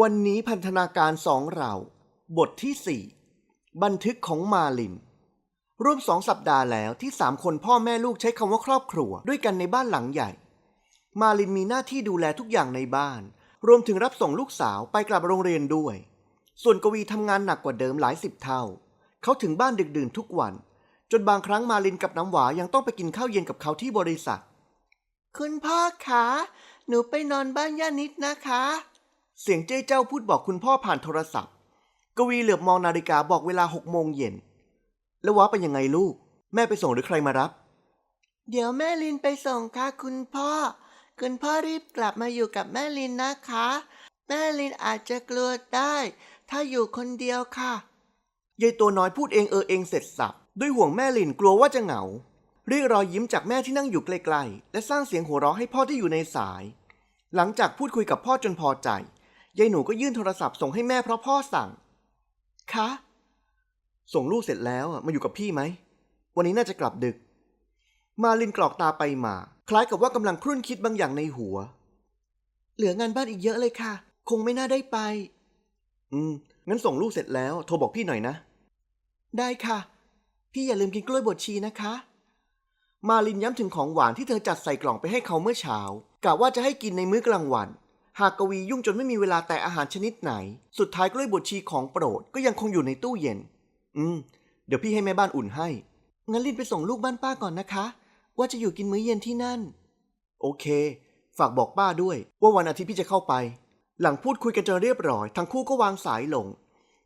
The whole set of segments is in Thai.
วันนี้พันธนาการสองเรา บทที่สี่บันทึกของมาลิน ร่วมสองสัปดาห์แล้วที่สามคนพ่อแม่ลูกใช้คำว่าครอบครัว ด้วยกันในบ้านหลังใหญ่ มาลินมีหน้าที่ดูแลทุกอย่างในบ้าน รวมถึงรับส่งลูกสาวไปกลับโรงเรียนด้วย ส่วนกวีทำงานหนักกว่าเดิมหลายสิบเท่า เขาถึงบ้านดึกดื่นทุกวัน จนบางครั้งมาลินกับน้ำหวายังต้องไปกินข้าวเย็นกับเขาที่บริษัท คุณพ่อคะ หนูไปนอนบ้านย่านิดนะคะ เสียงเจ้เจ้าพูดบอกคุณพ่อผ่านโทรศัพท์ กวีเหลือบมองนาฬิกาบอกเวลาหกโมงเย็น แล้วว้าเป็นยังไงลูก แม่ไปส่งหรือใครมารับ เดี๋ยวแม่ลินไปส่งค่ะคุณพ่อ คุณพ่อรีบกลับมาอยู่กับแม่ลินนะคะ แม่ลินอาจจะกลัวได้ ถ้าอยู่คนเดียวค่ะยายตัวน้อยพูดเองเออเองเสร็จสับด้วยห่วงแม่ลินกลัวว่าจะเหงา เรียกรอยยิ้มจากแม่ที่นั่งอยู่ไกลๆ และสร้างเสียงหัวเราะให้พ่อที่อยู่ในสาย หลังจากพูดคุยกับพ่อจนพอใจ ยายหนูก็ยื่นโทรศัพท์ส่งให้แม่เพราะพ่อสั่ง คะ ส่งลูกเสร็จแล้วอะมาอยู่กับพี่ไหม วันนี้น่าจะกลับดึก มาลินกรอกตาไปมา คล้ายกับว่ากำลังครุ่นคิดบางอย่างในหัว เหลืองานบ้านอีกเยอะเลยค่ะ คงไม่น่าได้ไป อืม งั้นส่งลูกเสร็จแล้ว โทรบอกพี่หน่อยนะ ได้ค่ะ พี่อย่าลืมกินกล้วยบดชีนะคะ มาลินย้ำถึงของหวานที่เธอจัดใส่กล่องไปให้เขาเมื่อเช้ากะว่าจะให้กินในมื้อกลางวัน หากกวียุ่งจนไม่มีเวลาแต่อาหารชนิดไหน สุดท้ายกล้วยบดชีของโปรดก็ยังคงอยู่ในตู้เย็น อืม เดี๋ยวพี่ให้แม่บ้านอุ่นให้ งั้นลินไปส่งลูกบ้านป้าก่อนนะคะ ว่าจะอยู่กินมื้อเย็นที่นั่น โอเค ฝากบอกป้าด้วย ว่าวันอาทิตย์พี่จะเข้าไป หลังพูดคุยกันจนเรียบร้อย ทั้งคู่ก็วางสายลง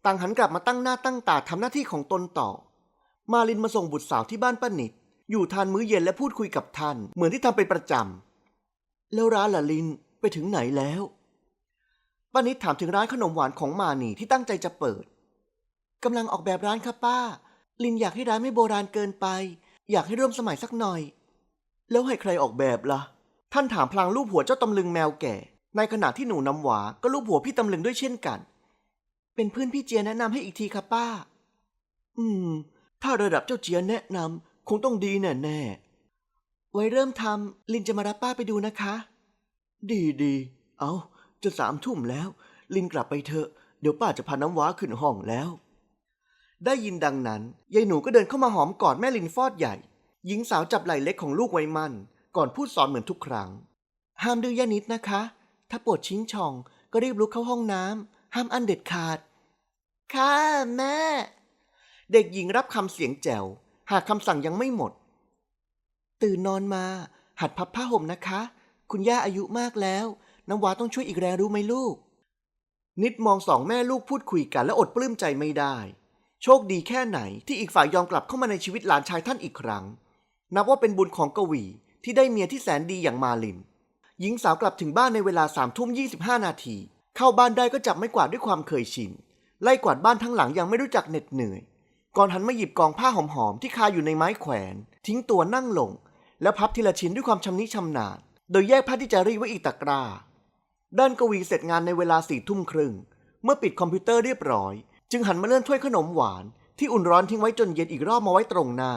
ต่างหันกลับมาตั้งหน้าตั้งตาทำหน้าที่ของตนต่อ มาลินมาส่งบุตรสาวที่บ้านป้านิดอยู่ทานมื้อเย็นและพูดคุยกับท่าน เหมือนที่ทำเป็นประจำแล้วร้านละลิน ไปถึงไหนแล้วป้านิดถามถึงร้านขนมหวานของมานีที่ตั้งใจจะเปิดกำลังออกแบบร้านค่ะป้า ลินอยากให้ร้านไม่โบราณเกินไป อยากให้ร่วมสมัยสักหน่อย แล้วให้ใครออกแบบล่ะ ท่านถามพลางรูปหัวเจ้าตำลึงแมวแก่ ในขณะที่หนูน้ำหวาก็รูปหัวพี่ตำลึงด้วยเช่นกัน เป็นเพื่อนพี่เจียแนะนำให้อีกทีค่ะป้า อืม ถ้าระดับเจ้าเจียแนะนำคงต้องดีแน่แน่ไว้เริ่มทำลินจะมารับป้าไปดูนะคะ ดีดีๆเอาจะสามทุ่มแล้ว ลินกลับไปเถอะ เดี๋ยวป้าจะพาน้ำว้าขึ้นห้องแล้ว ได้ยินดังนั้น ยายหนูก็เดินเข้ามาหอมกอดแม่ลินฟอดใหญ่ หญิงสาวจับไหล่เล็กของลูกไว้มั่น ก่อนพูดสอนเหมือนทุกครั้ง ห้ามดื้อย่านิดนะคะ ถ้าปวดชิงช่อง ก็รีบลุกเข้าห้องน้ำห้ามอันเด็ดขาด ค่ะแม่ เด็กหญิงรับคำเสียงแจ๋ว หากคำสั่งยังไม่หมด ตื่นนอนมา หัดพับผ้าห่มนะคะ คุณย่าอายุมากแล้ว น้ำว้าต้องช่วยอีกแรงรู้ไหมลูก นิดมองสองแม่ลูกพูดคุยกันและอดปลื้มใจไม่ได้ โชคดีแค่ไหนที่อีกฝ่ายยอมกลับเข้ามาในชีวิตหลานชายท่านอีกครั้ง นับว่าเป็นบุญของกวีที่ได้เมียที่แสนดีอย่างมาลิน หญิงสาวกลับถึงบ้านในเวลาสามทุ่มยี่สิบห้านาที เข้าบ้านได้ก็จับไม่กวาดด้วยความเคยชิน ไล่กวาดบ้านทั้งหลังยังไม่รู้จักเหน็ดเหนื่อย ก่อนหันมาหยิบกองผ้าหอมๆที่คาอยู่ในไม้แขวน ทิ้งตัวนั่งลง แล้วพับทีละชิ้นด้วยความชำนิชำนาญ โดยแยกผ้าที่จะรีไว้อีกตะกร้า ด้านกวีเสร็จงานในเวลาสี่ทุ่มครึ่ง เมื่อปิดคอมพิวเตอร์เรียบร้อย จึงหันมาเลื่อนถ้วยขนมหวาน ที่อุ่นร้อนทิ้งไว้จนเย็นอีกรอบมาไว้ตรงหน้า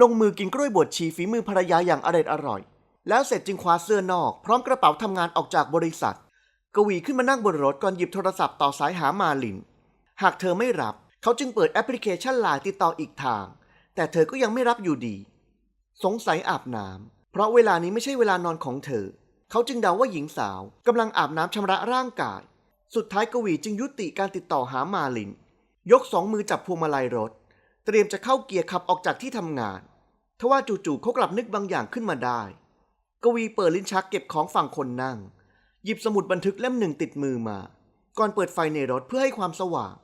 ลงมือกินกล้วยบวชชีฝีมือภรรยาอย่างอร็ดอร่อย แล้วเสร็จจึงคว้าเสื้อนอก พร้อมกระเป๋าทำงานออกจากบริษัท กวีขึ้นมานั่งบนรถก่อนหยิบโทรศัพท์ต่อสายหามาลิน หากเธอไม่รับ เขาจึงเปิดแอปพลิเคชันไลน์ติดต่ออีกทาง แต่เธอก็ยังไม่รับอยู่ดี สงสัยอาบน้ำ เพราะเวลานี้ไม่ใช่เวลานอนของเธอ เขาจึงเดาว่าหญิงสาวกำลังอาบน้ำชำระร่างกาย สุดท้ายกวีจึงยุติการติดต่อหามาลิน ยกสองมือจับพวงมาลัยรถ เตรียมจะเข้าเกียร์ขับออกจากที่ทำงาน ทว่าจู่ๆเขากลับนึกบางอย่างขึ้นมาได้ กวีเปิดลิ้นชักเก็บของฝั่งคนนั่ง หยิบสมุดบันทึกเล่มหนึ่งติดมือมา ก่อนเปิดไฟในรถเพื่อให้ความสว่าง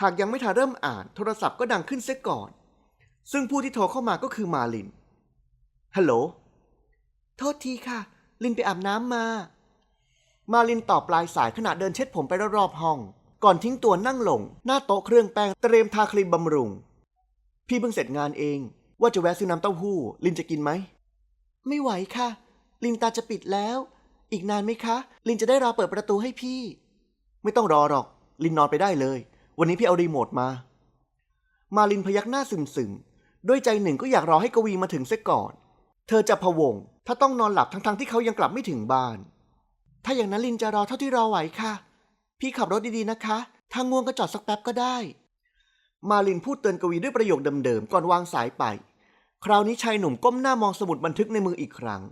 หากยังไม่ทันเริ่มอ่าน โทรศัพท์ก็ดังขึ้นเสียก่อน ซึ่งผู้ที่โทรเข้ามาก็คือมาลินฮัลโหล โทษทีค่ะ ลินไปอาบน้ำมา มาลินตอบปลายสายขณะเดินเช็ดผมไปรอบๆห้อง ก่อนทิ้งตัวนั่งลง หน้าโต๊ะเครื่องแป้งเตรียมทาครีมบำรุง พี่เพิ่งเสร็จงานเอง ว่าจะแวะซื้อน้ำเต้าหู้ ลินจะกินไหม ไม่ไหวค่ะ ลินตาจะปิดแล้ว อีกนานไหมคะ ลินจะได้รอเปิดประตูให้พี่ ไม่ต้องรอหรอก ลินนอนไปได้เลย วันนี้พี่เอารีโมทมา มาลินพยักหน้าซึมๆด้วยใจหนึ่งก็อยากรอให้กวีมาถึงเสียก่อน เธอจะพะวง ถ้าต้องนอนหลับทั้งๆที่เขายังกลับไม่ถึงบ้าน ถ้าอย่างนั้นลินจะรอเท่าที่รอไหวค่ะ พี่ขับรถดีๆนะคะถ้าง่วงก็จอดสักแป๊บก็ได้ มาลินพูดเตือนกวีด้วยประโยคเดิมๆ ก่อนวางสายไป คราวนี้ชายหนุ่มก้มหน้ามองสมุดบันทึกในมืออีกครั้ง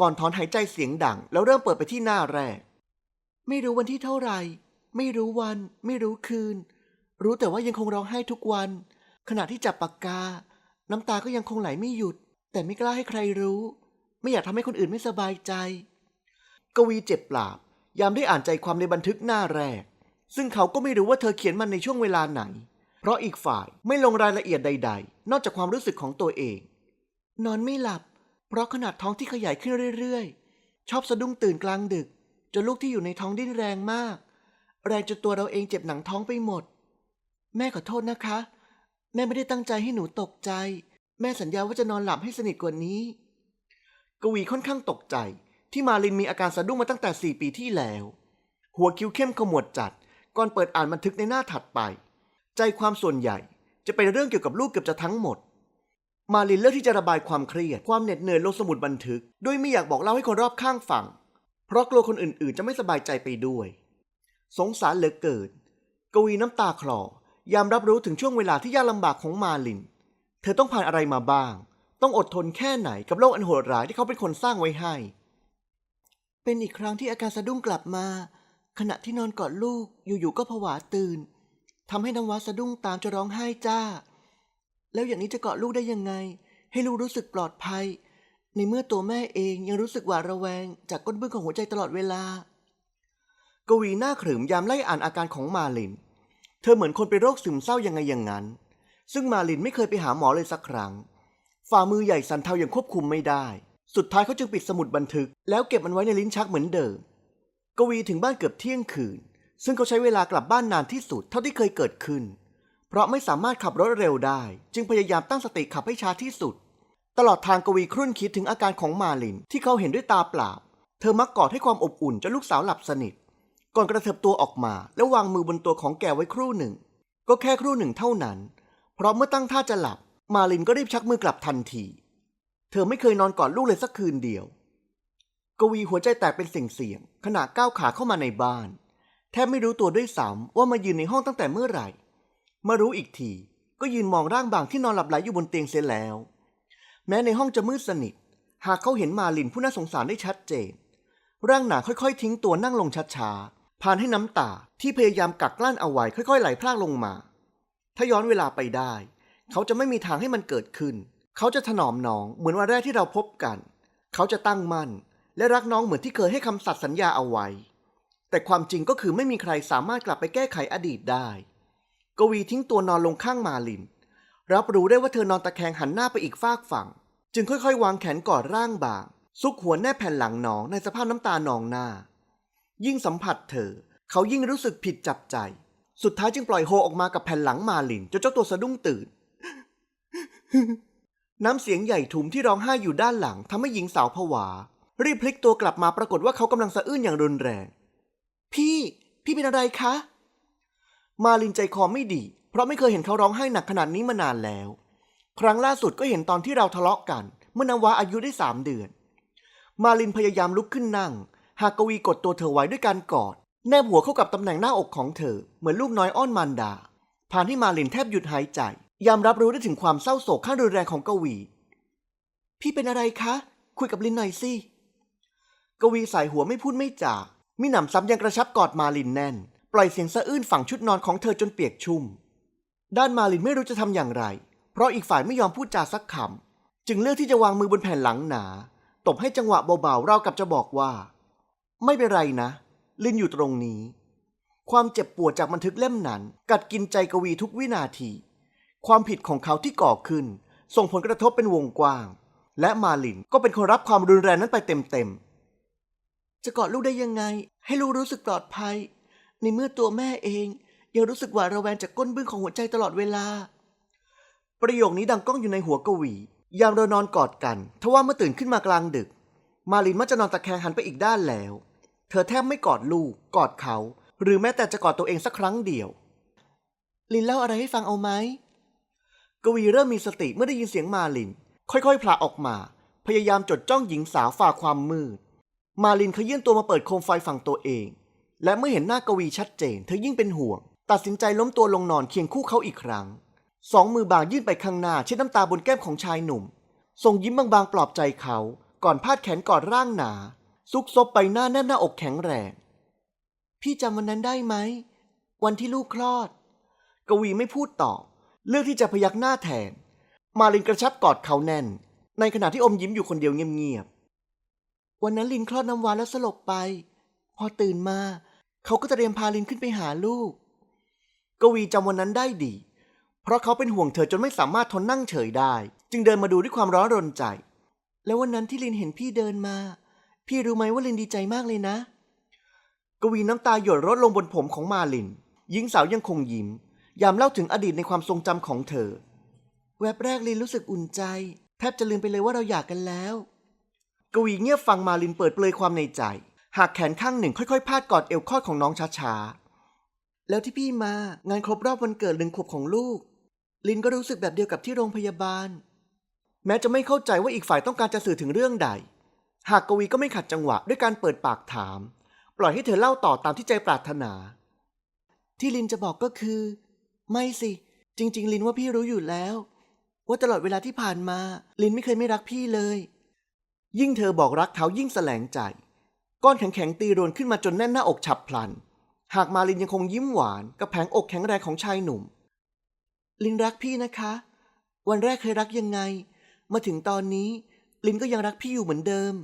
ก่อนถอนหายใจเสียงดัง แล้วเริ่มเปิดไปที่หน้าแรก ไม่รู้วันที่เท่าไหร่ ไม่รู้วัน ไม่รู้คืน รู้แต่ว่ายังคงร้องไห้ทุกวัน ขณะที่จับปากกา น้ำตาก็ยังคงไหลไม่หยุด แต่ไม่กล้าให้ใครรู้ ไม่อยากทำให้คนอื่นไม่สบายใจ กวีเจ็บปราบ ยามได้อ่านใจความในบันทึกหน้าแรก ซึ่งเขาก็ไม่รู้ว่าเธอเขียนมันในช่วงเวลาไหน เพราะอีกฝ่ายไม่ลงรายละเอียดใด ๆ นอกจากความรู้สึกของตัวเอง นอนไม่หลับ เพราะขนาดท้องที่ขยายขึ้นเรื่อยๆ ชอบสะดุ้งตื่นกลางดึก จนลูกที่อยู่ในท้องดิ้นแรงมาก แรงจนตัวเราเองเจ็บหนังท้องไปหมด แม่ขอโทษนะคะ แม่ไม่ได้ตั้งใจให้หนูตกใจ แม่สัญญาว่าจะนอนหลับให้สนิทกว่านี้ กวีค่อนข้างตกใจที่มาลินมีอาการสะดุ้งมาตั้งแต่4ปีที่แล้ว หัวคิ้วเข้มขมวดจัด ก่อนเปิดอ่านบันทึกในหน้าถัดไป ใจความส่วนใหญ่จะเป็นเรื่องเกี่ยวกับลูกเกือบจะทั้งหมด มาลินเลือกที่จะระบายความเครียด ความเหน็ดเหนื่อยลงสมุดบันทึกโดยไม่อยากบอกเล่าให้คนรอบข้างฟัง เพราะกลัวคนอื่นๆ จะไม่สบายใจไปด้วย สงสารเหลือเกิน กวีน้ำตาคลอยามรับรู้ถึงช่วงเวลาที่ยากลำบากของมาลิน เธอต้องผ่านอะไรมาบ้าง ต้องอดทนแค่ไหนกับโลกอันโหดร้ายที่เขาเป็นคนสร้างไว้ให้ เป็นอีกครั้งที่อาการสะดุ้งกลับมา ขณะที่นอนกอดลูกอยู่ๆก็ผวาตื่นทำให้น้ำว้าสะดุ้งตามจะร้องไห้จ้า แล้วอย่างนี้จะเกาะลูกได้ยังไง ให้ลูกรู้สึกปลอดภัย ในเมื่อตัวแม่เองยังรู้สึกหวาดระแวง จากก้นบึ้งของหัวใจตลอดเวลา กวีหน้าขรึมยามไล่อ่านอาการของมาลิน เธอเหมือนคนเป็นโรคซึมเศร้ายังไงอย่างนั้น ซึ่งมาลินไม่เคยไปหาหมอเลยสักครั้ง ฝ่ามือใหญ่สันเทาอย่างควบคุมไม่ได้ สุดท้ายเขาจึงปิดสมุดบันทึก แล้วเก็บมันไว้ในลิ้นชักเหมือนเดิม กวีถึงบ้านเกือบเที่ยงคืน ซึ่งเขาใช้เวลากลับบ้านนานที่สุดเท่าที่เคยเกิดขึ้น เพราะไม่สามารถขับรถเร็วได้ จึงพยายามตั้งสติขับให้ช้าที่สุด ตลอดทางกวีครุ่นคิดถึงอาการของมาลินที่เขาเห็นด้วยตาเปล่า เธอมักกอดให้ความอบอุ่นจนลูกสาวหลับสนิท ก่อนกระเถิบตัวออกมาแล้ววางมือบนตัวของแกไว้ครู่หนึ่ง ก็แค่ครู่หนึ่งเท่านั้น เพราะเมื่อตั้งท่าจะหลับ มาลินก็รีบชักมือกลับทันที เธอไม่เคยนอนกอดลูกเลยสักคืนเดียว กวีหัวใจแตกเป็นเสียงๆขณะก้าวขาเข้ามาในบ้าน แทบไม่รู้ตัวด้วยซ้ำว่ามายืนในห้องตั้งแต่เมื่อไหร่ มารู้อีกทีก็ยืนมองร่างบางที่นอนหลับไหลอยู่บนเตียงเสียแล้ว แม้ในห้องจะมืดสนิท หากเขาเห็นมาลินผู้น่าสงสารได้ชัดเจน ร่างหนาค่อยๆ ทิ้งตัวนั่งลงช้าๆผ่านให้น้ำตาที่พยายามกักกลั้นเอาไว้ค่อยๆ ไหลพรากลงมา ถ้าย้อนเวลาไปได้ เขาจะไม่มีทางให้มันเกิดขึ้น เขาจะถนอมน้องเหมือนวันแรกที่เราพบกัน เขาจะตั้งมั่น และรักน้องเหมือนที่เคยให้คำสัตย์สัญญาเอาไว้ แต่ความจริงก็คือไม่มีใครสามารถกลับไปแก้ไขอดีตได้ กวีทิ้งตัวนอนลงข้างมาลิน รับรู้ได้ว่าเธอนอนตะแคงหันหน้าไปอีกฟากฝั่ง จึงค่อยๆ วางแขนกอดร่างบาง ซุกหัวแนบแผ่นหลังน้องในสภาพน้ำตานองหน้า ยิ่งสัมผัสเธอ เขายิ่งรู้สึกผิดจับใจ สุดท้ายจึงปล่อยโฮออกมากับแผ่นหลังมาลินจนเจ้าตัวสะดุ้งตื่น น้ำเสียงใหญ่ทุ้มที่ร้องไห้อยู่ด้านหลังทำให้หญิงสาวผวา รีบพลิกตัวกลับมาปรากฏว่าเขากำลังสะอื้นอย่างรุนแรง พี่ พี่เป็นอะไรคะ มาลินใจคอไม่ดี เพราะไม่เคยเห็นเขาร้องไห้หนักขนาดนี้มานานแล้ว ครั้งล่าสุดก็เห็นตอนที่เราทะเลาะกัน เมื่อนาวาอายุได้สามเดือน มาลินพยายามลุกขึ้นนั่ง หากกวีกดตัวเธอไว้ด้วยการกอด แนบหัวเข้ากับตำแหน่งหน้าอกของเธอ เหมือนลูกน้อยอ้อนมารดา ผ่านให้มาลินแทบหยุดหายใจ ยามรับรู้ได้ถึงความเศร้าโศกขั้นรุนแรงของกวี พี่เป็นอะไรคะ คุยกับลินหน่อยสิ กวีสายหัวไม่พูดไม่จามิหนำซ้ำยังกระชับกอดมาลินแน่น ปล่อยเสียงสะอื้นฝั่งชุดนอนของเธอจนเปียกชุ่ม ด้านมาลินไม่รู้จะทำอย่างไร เพราะอีกฝ่ายไม่ยอมพูดจาสักคำ จึงเลือกที่จะวางมือบนแผ่นหลังหนา ตบให้จังหวะเบาๆ เราวกับจะบอกว่า ไม่เป็นไรนะ ลินอยู่ตรงนี้ ความเจ็บปวดจากบันทึกเล่มนั้น กัดกินใจกวีทุกวินาที ความผิดของเขาที่ก่อขึ้น ส่งผลกระทบเป็นวงกว้าง และมาลินก็เป็นคนรับความรุนแรงนั้นไปเต็มๆ จะกอดลูกได้ยังไง ให้ลูกรู้สึกปลอดภัย ในเมื่อตัวแม่เอง ยังรู้สึกหวาดระแวงจากก้นบึ้งของหัวใจตลอดเวลา ประโยคนี้ดังก้องอยู่ในหัวกวี ยามเรานอนกอดกัน ทว่าเมื่อตื่นขึ้นมากลางดึก มาลินมักจะนอนตะแคงหันไปอีกด้านแล้ว เธอแทบไม่กอดลูก กอดเขา หรือแม้แต่จะกอดตัวเองสักครั้งเดียว ลินเล่าอะไรให้ฟังเอาไหม กวีเริ่มมีสติเมื่อได้ยินเสียงมาลิน ค่อยๆผละออกมา พยายามจดจ้องหญิงสาวฝ่าความมืด มาลินเขยื่นตัวมาเปิดโคมไฟฝั่งตัวเอง และเมื่อเห็นหน้ากวีชัดเจน เธอยิ่งเป็นห่วง ตัดสินใจล้มตัวลงนอนเคียงคู่เขาอีกครั้ง สองมือบางยื่นไปข้างหน้าเช็ดน้ำตาบนแก้มของชายหนุ่ม ส่งยิ้มบางๆปลอบใจเขา ก่อนพาดแขนกอดร่างหนา ซุกซบใบหน้าแนบหน้าอกแข็งแรง พี่จำวันนั้นได้ไหม วันที่ลูกคลอด กวีไม่พูดตอบ เลือกที่จะพยักหน้าแทน มาลินกระชับกอดเขาแน่น ในขณะที่อมยิ้มอยู่คนเดียวเงียบๆ วันนั้นลินคลอดน้ำหวานแล้วสลบไป พอตื่นมา เขาก็เตรียมพาลินขึ้นไปหาลูก กวีจำวันนั้นได้ดี เพราะเขาเป็นห่วงเธอจนไม่สามารถทนนั่งเฉยได้ จึงเดินมาดูด้วยความร้อนรนใจ แล้ววันนั้นที่ลินเห็นพี่เดินมา พี่รู้ไหมว่าลินดีใจมากเลยนะ กวีน้ำตาหยดรดลงบนผมของมาลิน หญิงสาวยังคงยิ้ม ยามเล่าถึงอดีตในความทรงจำของเธอ แวบแรกลินรู้สึกอุ่นใจ แทบจะลืมไปเลยว่าเราอยากกันแล้ว กวีเงียบฟังมาลินเปิดเปลยความในใจ หากแขนข้างหนึ่งค่อยๆพาดกอดเอวคลอดของน้องช้าๆ แล้วที่พี่มางานครบรอบวันเกิดหนึ่งขวบของลูก ลินก็รู้สึกแบบเดียวกับที่โรงพยาบาล แม้จะไม่เข้าใจว่าอีกฝ่ายต้องการจะสื่อถึงเรื่องใด หากกวีก็ไม่ขัดจังหวะด้วยการเปิดปากถาม ปล่อยให้เธอเล่าต่อตามที่ใจปรารถนา ที่ลินจะบอกก็คือ ไม่สิ จริง ๆ ลินว่าพี่รู้อยู่แล้ว ว่าตลอดเวลาที่ผ่านมา ลินไม่เคยไม่รักพี่เลย ยิ่งเธอบอกรักเขายิ่งแสลงใจ ก้อนแข็งๆตีรวนขึ้นมาจนแน่นหน้าอกฉับพลัน หากมาลินยังคงยิ้มหวานกับแผงอกแข็งแรงของชายหนุ่ม ลินรักพี่นะคะ วันแรกเคยรักยังไง มาถึงตอนนี้ ลินก็ยังรักพี่อยู่เหมือนเดิม